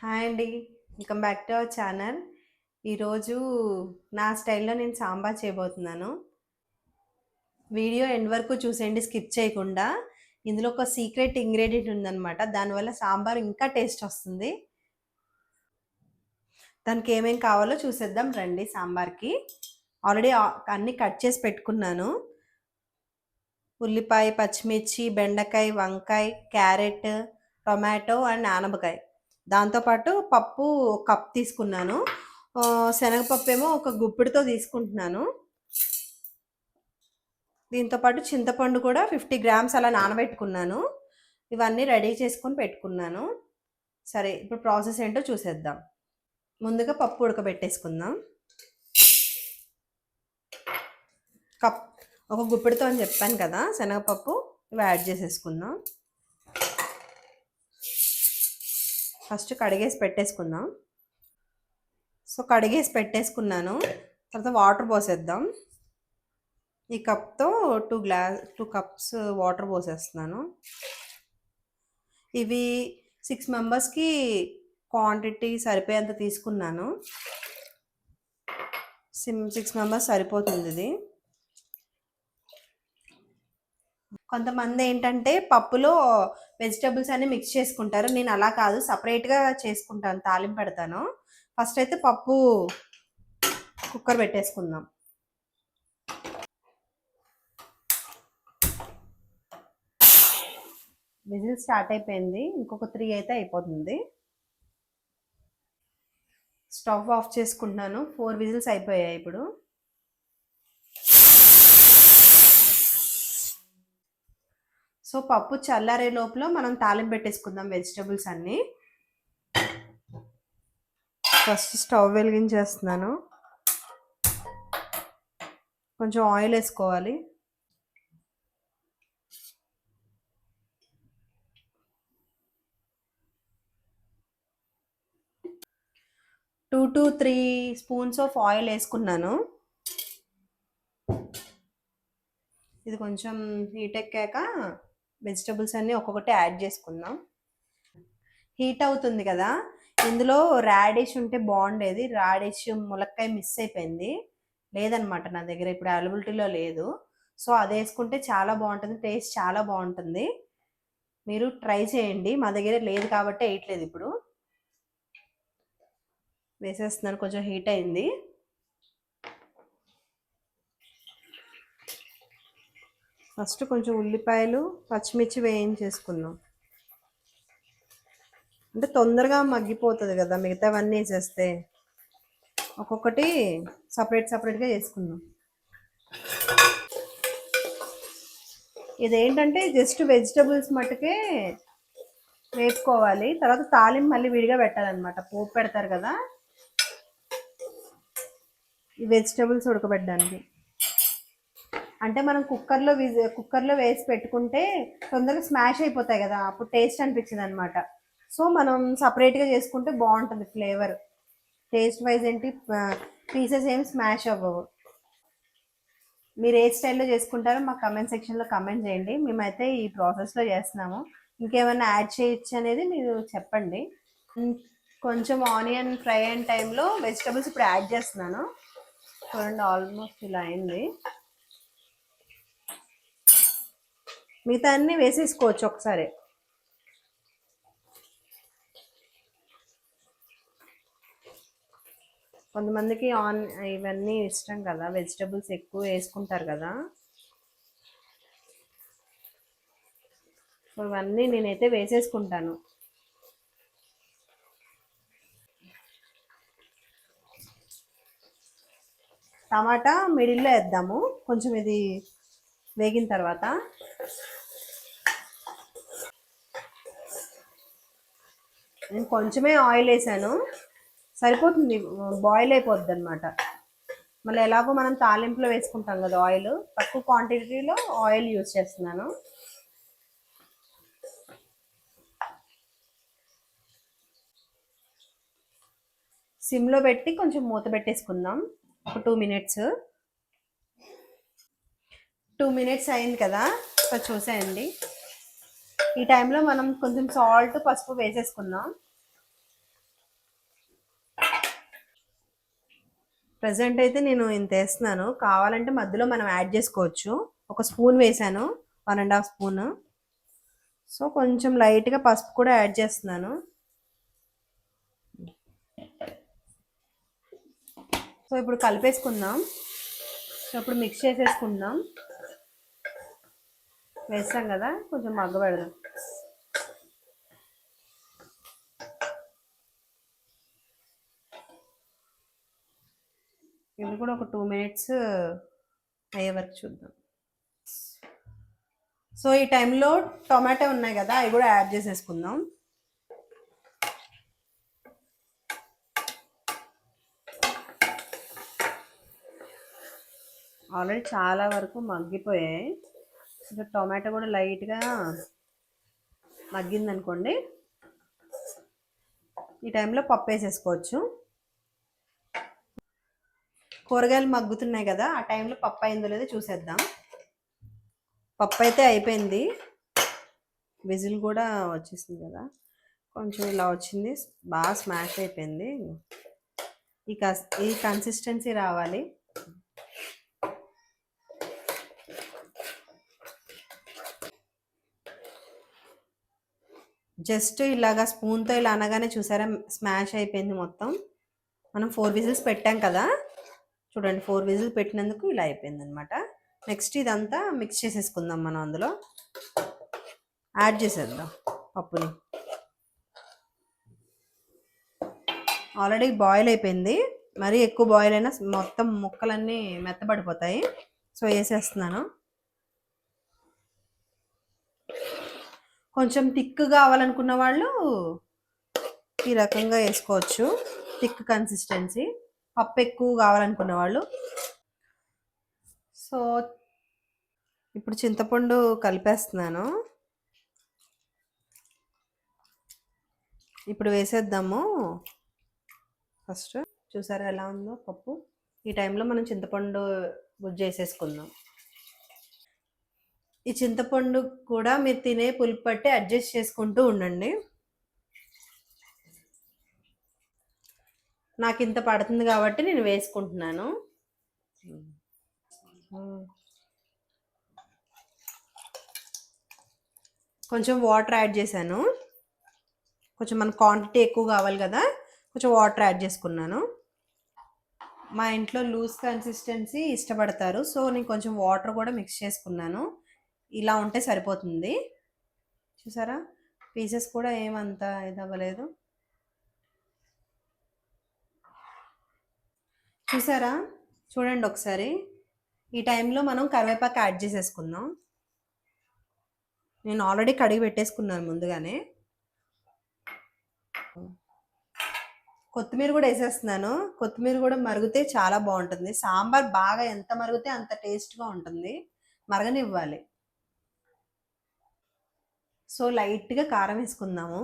Hi అండి. Welcome back to our channel. ఈరోజు నా స్టైల్లో నేను సాంబార్ చేయబోతున్నాను. వీడియో ఎండ్ వరకు చూసేయండి స్కిప్ చేయకుండా. ఇందులో ఒక సీక్రెట్ ఇంగ్రీడియంట్ ఉందన్నమాట. దానివల్ల సాంబార్ ఇంకా టేస్ట్ వస్తుంది. దానికి ఏమేమి కావాలో చూసేద్దాం రండి సాంబార్కి. ఆల్రెడీ అన్నీ కట్ చేసి పెట్టుకున్నాను. ఉల్లిపాయ పచ్చిమిర్చి బెండకాయ వంకాయ క్యారెట్ టొమాటో అండ్ ఆనపకాయ. దాంతోపాటు పప్పు కప్ తీసుకున్నాను. శనగపప్పు ఏమో ఒక గుప్పిడితో తీసుకుంటున్నాను. దీంతోపాటు చింతపండు కూడా ఫిఫ్టీ గ్రామ్స్ అలా నానబెట్టుకున్నాను. ఇవన్నీ రెడీ చేసుకొని పెట్టుకున్నాను. సరే ఇప్పుడు ప్రాసెస్ ఏంటో చూసేద్దాం. ముందుగా పప్పు ఉడకబెట్టేసుకుందాం. కప్ ఒక గుప్పిడితో అని చెప్పాను కదా శనగపప్పు ఇవి యాడ్ చేసేసుకుందాం. ఫస్ట్ కడిగేసి పెట్టేసుకుందాం. సో కడిగేసి పెట్టేసుకున్నాను. తర్వాత వాటర్ పోసేద్దాం. ఈ కప్తో two glass two cups water పోసేస్తున్నాను. ఇవి సిక్స్ మెంబర్స్కి క్వాంటిటీ సరిపోయేంత తీసుకున్నాను. సిమ్ సిక్స్ మెంబర్స్ సరిపోతుంది ఇది. కొంతమంది ఏంటంటే పప్పులో వెజిటబుల్స్ అన్ని మిక్స్ చేసుకుంటారు. నేను అలా కాదు సపరేట్గా చేసుకుంటాను. తాలింపు పెడతాను. ఫస్ట్ అయితే పప్పు కుక్కర్ పెట్టేసుకుందాం. విజిల్ స్టార్ట్ అయిపోయింది. ఇంకొక త్రీ అయితే అయిపోతుంది. స్టవ్ ఆఫ్ చేసుకుంటున్నాను. ఫోర్ విజిల్స్ అయిపోయాయి ఇప్పుడు. సో పప్పు చల్లారే లోపల మనం తాలింపు పెట్టేసుకుందాం వెజిటబుల్స్ అన్నీ. ఫస్ట్ స్టవ్ వెలిగించేస్తున్నాను. కొంచెం ఆయిల్ వేసుకోవాలి. Two to three spoons of oil వేసుకున్నాను. ఇది కొంచెం హీట్ ఎక్కాక వెజిటబుల్స్ అన్నీ ఒక్కొక్కటి యాడ్ చేసుకుందాం. హీట్ అవుతుంది కదా? ఇందులో రాడిష్ ఉంటే బాగుండేది. రాడిష్ ములక్కాయ మిస్ అయిపోయింది. లేదనమాట నా దగ్గర ఇప్పుడు అవైలబిలిటీలో లేదు. సో అది వేసుకుంటే చాలా బాగుంటుంది. టేస్ట్ చాలా బాగుంటుంది. మీరు ట్రై చేయండి. మా దగ్గర లేదు కాబట్టి వేయట్లేదు ఇప్పుడు. వేసేస్తున్నాను కొంచెం హీట్ అయింది. ఫస్ట్ కొంచెం ఉల్లిపాయలు పచ్చిమిర్చి వేయించేసుకుందాం. అంటే తొందరగా మగ్గిపోతుంది కదా మిగతావన్నీ వేసేస్తే. ఒక్కొక్కటి సపరేట్ సపరేట్గా చేసుకుందాం ఇదేంటంటే జస్ట్ వెజిటబుల్స్ మట్టుకే వేపుకోవాలి. తర్వాత తాలింపు మళ్ళీ విడిగా పెట్టాలన్నమాట. పోపు పెడతారు కదా. ఈ వెజిటబుల్స్ ఉడకబెట్టడానికి. అంటే మనం కుక్కర్లో విజి కుక్కర్లో వేసి పెట్టుకుంటే తొందరగా స్మాష్ అయిపోతాయి కదా అప్పుడు టేస్ట్ అనిపించింది అనమాట సో మనం సపరేట్గా చేసుకుంటే బాగుంటుంది ఫ్లేవర్. టేస్ట్ వైజ్ ఏంటి పీసెస్ ఏమి స్మాష్ అవ్వవు. మీరు ఏ స్టైల్లో చేసుకుంటారో మా కమెంట్ సెక్షన్లో కమెంట్ చేయండి. మేమైతే ఈ ప్రాసెస్లో చేస్తున్నాము. ఇంకేమైనా యాడ్ చేయొచ్చు అనేది మీరు చెప్పండి. కొంచెం ఆనియన్ ఫ్రై అయిన టైంలో వెజిటబుల్స్ ఇప్పుడు యాడ్ చేస్తున్నాను. చూడండి ఆల్మోస్ట్ ఇలా అయింది. మిగతా అన్ని వేసేసుకోవచ్చు ఒకసారి. కొంతమందికి ఆన్ ఇవన్నీ ఇష్టం కదా వెజిటబుల్స్ ఎక్కువ వేసుకుంటారు కదా. ఇవన్నీ నేనైతే వేసేసుకుంటాను. టమాటా మిడిల్లో వేద్దాము. కొంచెం ఇది వేగిన తర్వాత నేను కొంచెమే ఆయిల్ వేసాను. సరిపోతుంది బాయిల్ అయిపోద్ది అనమాట మళ్ళీ ఎలాగో మనం తాలింపులో వేసుకుంటాం కదా ఆయిల్ తక్కువ క్వాంటిటీలో ఆయిల్ యూజ్ చేస్తున్నాను. సిమ్లో పెట్టి కొంచెం మూత పెట్టేసుకుందాం. ఒక టూ మినిట్స్ టూ మినిట్స్ అయింది కదా. ఇప్పుడు చూసేయండి. ఈ టైంలో మనం కొంచెం సాల్ట్ పసుపు వేసేసుకుందాం. ప్రజెంట్ అయితే నేను ఇంత వేస్తున్నాను. కావాలంటే మధ్యలో మనం యాడ్ చేసుకోవచ్చు. ఒక స్పూన్ వేసాను. One and half spoon so కొంచెం లైట్గా పసుపు కూడా యాడ్ చేస్తున్నాను. సో ఇప్పుడు కలిపేసుకుందాం. సో ఇప్పుడు మిక్స్ చేసేసుకుందాం. వేస్తాం కదా కొంచెం మగ్గబెడదాం ఇది కూడా ఒక టూ మినిట్స్ అయ్యే వరకు చూద్దాం. సో ఈ టైంలో టొమాటో ఉన్నాయి కదా అవి కూడా యాడ్ చేసేసుకుందాం. ఆల్రెడీ చాలా వరకు మగ్గిపోయాయి. ఇంకా టొమాటో కూడా లైట్గా మగ్గిందనుకోండి. ఈ టైంలో పప్పు వేసేసుకోవచ్చు. కూరగాయలు మగ్గుతున్నాయి కదా ఆ టైంలో పప్పు అయిందో లేదో చూసేద్దాం. పప్పు అయితే అయిపోయింది. విజిల్ కూడా వచ్చేసింది కదా కొంచెం ఇలా వచ్చింది. బాగా స్మాష్ అయిపోయింది. ఈ కస్ ఈ కన్సిస్టెన్సీ రావాలి. జస్ట్ ఇలాగా స్పూన్తో ఇలా అనగానే చూసారా? స్మాష్ అయిపోయింది మొత్తం. మనం ఫోర్ విజిల్స్ పెట్టాం కదా? చూడండి ఫోర్ విజిల్ పెట్టినందుకు ఇలా అయిపోయింది అనమాట నెక్స్ట్ ఇదంతా మిక్స్ చేసేసుకుందాం మనం అందులో. యాడ్ చేసేద్దాం పప్పుని. ఆల్రెడీ బాయిల్ అయిపోయింది. మరీ ఎక్కువ బాయిల్ అయినా మొత్తం ముక్కలన్నీ మెత్తబడిపోతాయి. సో వేసేస్తున్నాను. కొంచెం థిక్ కావాలనుకున్న వాళ్ళు ఈ రకంగా వేసుకోవచ్చు. థిక్ కన్సిస్టెన్సీ పప్పు ఎక్కువ కావాలనుకున్న వాళ్ళు. సో ఇప్పుడు చింతపండు కలిపేస్తున్నాను. ఇప్పుడు వేసేద్దాము. ఫస్ట్ చూసారా ఎలా ఉందో పప్పు? ఈ టైంలో మనం చింతపండు గుజ్జు వేసేసుకుందాం. ఈ చింతపండు కూడా మీరు తినే పులుపు పట్టి అడ్జస్ట్ చేసుకుంటూ ఉండండి. నాకు ఇంత పడుతుంది కాబట్టి నేను వేసుకుంటున్నాను. కొంచెం వాటర్ యాడ్ చేశాను. కొంచెం మన క్వాంటిటీ ఎక్కువ కావాలి కదా కొంచెం వాటర్ యాడ్ చేసుకున్నాను. మా ఇంట్లో లూజ్ కన్సిస్టెన్సీ ఇష్టపడతారు సో నేను కొంచెం వాటర్ కూడా మిక్స్ చేసుకున్నాను. ఇలా ఉంటే సరిపోతుంది. చూసారా? పీసెస్ కూడా ఏమంత ఇది అవ్వలేదు. చూసారా? చూడండి ఒకసారి. ఈ టైంలో మనం కరివేపాకు యాడ్ చేసేసుకుందాం. నేను ఆల్రెడీ కడిగి పెట్టేసుకున్నాను ముందుగానే. కొత్తిమీర కూడా వేసేస్తున్నాను. కొత్తిమీర కూడా మరిగితే చాలా బాగుంటుంది. సాంబార్ బాగా ఎంత మరిగితే అంత టేస్ట్గా ఉంటుంది. మరగనివ్వాలి. సో లైట్గా కారం వేసుకుందాము.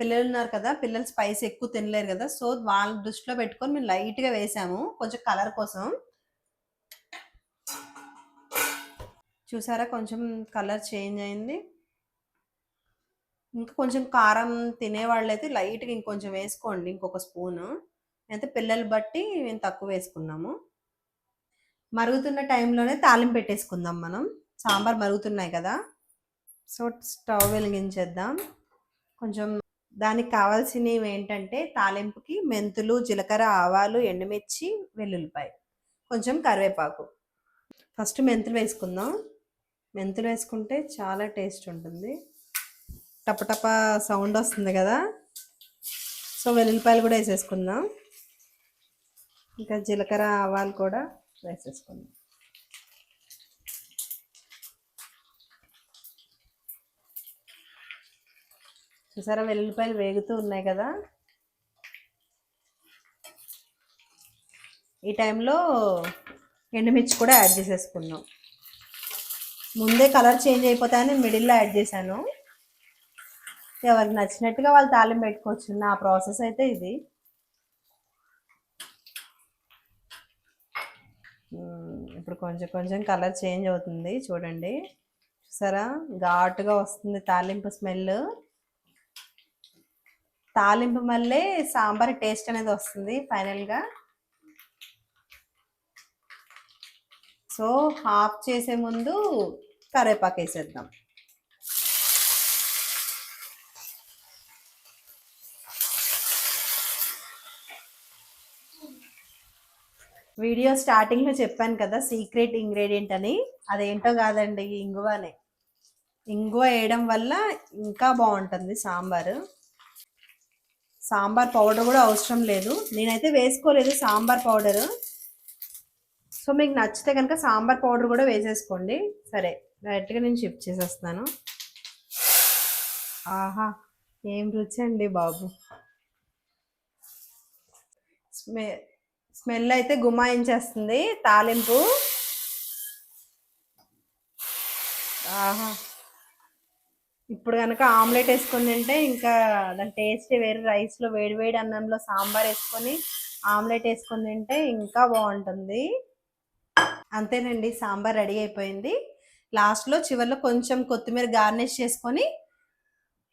పిల్లలు ఉన్నారు కదా పిల్లలు స్పైస్ ఎక్కువ తినలేరు కదా సో వాళ్ళ దృష్టిలో పెట్టుకొని మేము లైట్గా వేసాము కొంచెం కలర్ కోసం. చూసారా కొంచెం కలర్ చేంజ్ అయింది. ఇంకా కొంచెం కారం తినేవాళ్ళు అయితే లైట్గా ఇంకొంచెం వేసుకోండి ఇంకొక స్పూను. అయితే పిల్లలు బట్టి మేము తక్కువ వేసుకున్నాము. మరుగుతున్న టైంలోనే తాలింపు పెట్టేసుకుందాం మనం. సాంబార్ మరుగుతున్నాయి కదా. సో స్టవ్ వెలిగించేద్దాం. కొంచెం దానికి కావాల్సినవి ఏంటంటే తాలింపుకి మెంతులు జీలకర్ర ఆవాలు ఎండుమిర్చి వెల్లుల్లిపాయ. కొంచెం కరివేపాకు. ఫస్ట్ మెంతులు వేసుకుందాం. మెంతులు వేసుకుంటే చాలా టేస్ట్ ఉంటుంది. టపటప సౌండ్ వస్తుంది కదా. సో వెల్లుల్లిపాయలు కూడా వేసేసుకుందాం. ఇంకా జీలకర్ర ఆవాలు కూడా వేసేసుకుందాం. చూసారా? వెల్లుల్లిపాయలు వేగుతూ ఉన్నాయి కదా. ఈ టైంలో ఎండుమిర్చి కూడా యాడ్ చేసేసుకున్నాం. ముందే కలర్ చేంజ్ అయిపోతాయని మిడిల్లో యాడ్ చేశాను. ఎవరికి నచ్చినట్టుగా వాళ్ళు తాలింపు పెట్టుకోవచ్చు నా ప్రాసెస్ అయితే ఇది. ఇప్పుడు కొంచెం కొంచెం కలర్ చేంజ్ అవుతుంది. చూడండి. చూసారా? ఘాటుగా వస్తుంది తాలింపు స్మెల్. తాలింపు మళ్ళీ సాంబార్ టేస్ట్ అనేది వస్తుంది ఫైనల్గా. సో హాఫ్ చేసే ముందు కరివేపాకు వేసేద్దాం. వీడియో స్టార్టింగ్లో చెప్పాను కదా సీక్రెట్ ఇంగ్రీడియంట్ అని. అదేంటో కాదండి ఇంగువనే. ఇంగువ వేయడం వల్ల ఇంకా బాగుంటుంది సాంబారు. సాంబార్ పౌడర్ కూడా అవసరం లేదు. నేనైతే వేసుకోలేదు సాంబార్ పౌడరు. సో మీకు నచ్చితే కనుక సాంబార్ పౌడర్ కూడా వేసేసుకోండి. సరే డైరెక్ట్గా నేను షిఫ్ట్ చేసేస్తాను. ఆహా ఏం రుచి అండి బాబు. స్మె స్మెల్ అయితే గుమాయించేస్తుంది. తాలింపు. ఆహా. ఇప్పుడు కనుక ఆమ్లెట్ వేసుకొని తింటే ఇంకా దాని టేస్ట్ వేరే రైస్లో వేడి వేడి అన్నంలో సాంబార్ వేసుకొని ఆమ్లెట్ వేసుకొని తింటే ఇంకా బాగుంటుంది. అంతేనండి సాంబార్ రెడీ అయిపోయింది. లాస్ట్లో చివరిలో కొంచెం కొత్తిమీర గార్నిష్ చేసుకొని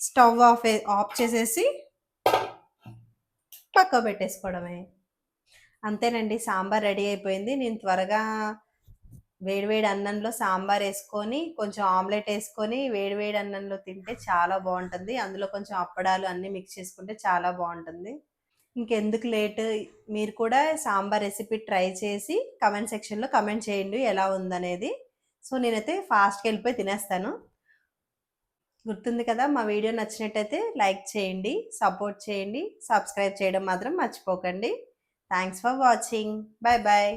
స్టవ్ ఆఫ్ ఆఫ్ చేసేసి పక్క పెట్టేసుకోవడమే. అంతేనండి సాంబార్ రెడీ అయిపోయింది. నేను త్వరగా వేడివేడి అన్నంలో సాంబార్ వేసుకొని కొంచెం ఆమ్లెట్ వేసుకొని వేడివేడి అన్నంలో తింటే చాలా బాగుంటుంది. అందులో కొంచెం అప్పడాలు అన్నీ మిక్స్ చేసుకుంటే చాలా బాగుంటుంది. ఇంకెందుకు లేట్ మీరు కూడా సాంబార్ రెసిపీ ట్రై చేసి కమెంట్ సెక్షన్లో కమెంట్ చేయండి ఎలా ఉందనేది. సో నేనైతే ఫాస్ట్గా వెళ్ళిపోయి తినేస్తాను. గుర్తుంది కదా మా వీడియో నచ్చినట్టయితే లైక్ చేయండి సపోర్ట్ చేయండి సబ్స్క్రైబ్ చేయడం మాత్రం మర్చిపోకండి. Thanks for watching bye bye